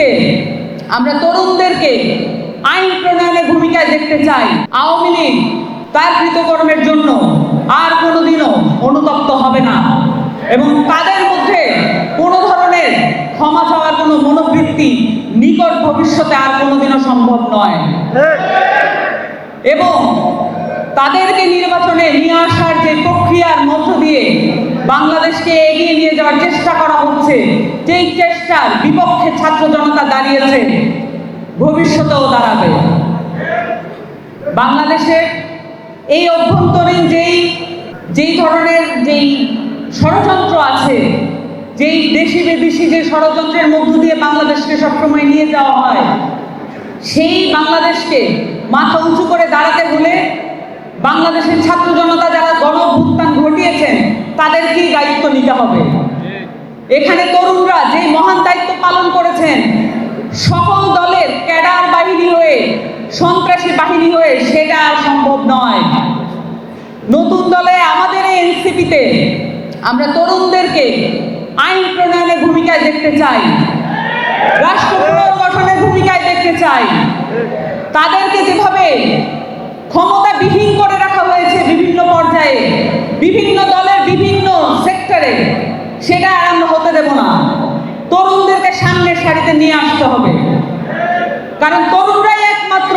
এনসিপিতে আমরা তরুণদেরকে আইন প্রণয়নের ভূমিকায় দেখতে চাই। আওয়ামী লীগ তার কৃতকর্মের জন্য আর কোনোদিনও অনুতপ্ত হবে না। এবং তাদের মধ্যে কোনো ধরনের ক্ষমা চাওয়ার কোনো মনোবৃত্তি নিকট ভবিষ্যতে আর কোনোদিনও সম্ভব নয়। এবং তাদেরকে নির্বাচনে নিয়ে আসার যে প্রক্রিয়ার মধ্য দিয়ে বাংলাদেশকে এগিয়ে নিয়ে যাওয়ার চেষ্টা করা হচ্ছে, যেই চেষ্টার বিপক্ষে ছাত্র জনতা দাঁড়িয়েছে, ভবিষ্যতেও দাঁড়াবে। বাংলাদেশের এই অভ্যন্তরীণ যেই যেই ধরনের যেই ষড়যন্ত্র আছে, যেই দেশি বিদেশি যে ষড়যন্ত্রের মধ্য দিয়ে বাংলাদেশকে সবসময় নিয়ে যাওয়া হয়, সেই বাংলাদেশকে মাথা উঁচু করে দাঁড়াতে হলে বাংলাদেশের ছাত্র জনতা যারা গণ এখানে তরুণরা যেই মহান দায়িত্ব পালন করেছেন, সকল দলের ক্যাডার বাহিনী হয়ে, সন্ত্রাসী বাহিনী হয়ে, সেটা সম্ভব নয়। নতুন দলে আমাদের এই এনসিপিতে আমরা তরুণদেরকে আইন প্রণয়নের ভূমিকায় দেখতে চাই, রাষ্ট্র পুনর্গঠনের ভূমিকায় দেখতে চাই। তাদেরকে যেভাবে ক্ষমতাবিহীন করে দেব না। তরুণদেরকে সামনের সারিতে নিয়ে আসতে হবে। কারণ তরুণরাই একমাত্র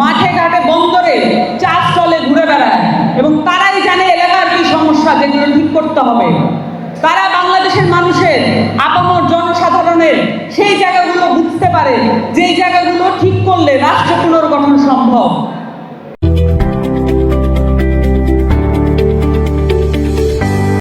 মাঠে, ঘাটে, বন্দরে চা স্টলে ঘুরে বেড়ায় এবং তারাই জানে এলাকার কি সমস্যা যেগুলো ঠিক করতে হবে। তারা বাংলাদেশের মানুষের আপামর জনসাধারণের সেই জায়গাগুলো বুঝতে পারে, যেই জায়গাগুলো ঠিক করলে রাষ্ট্র পুনর্গঠন সম্ভব।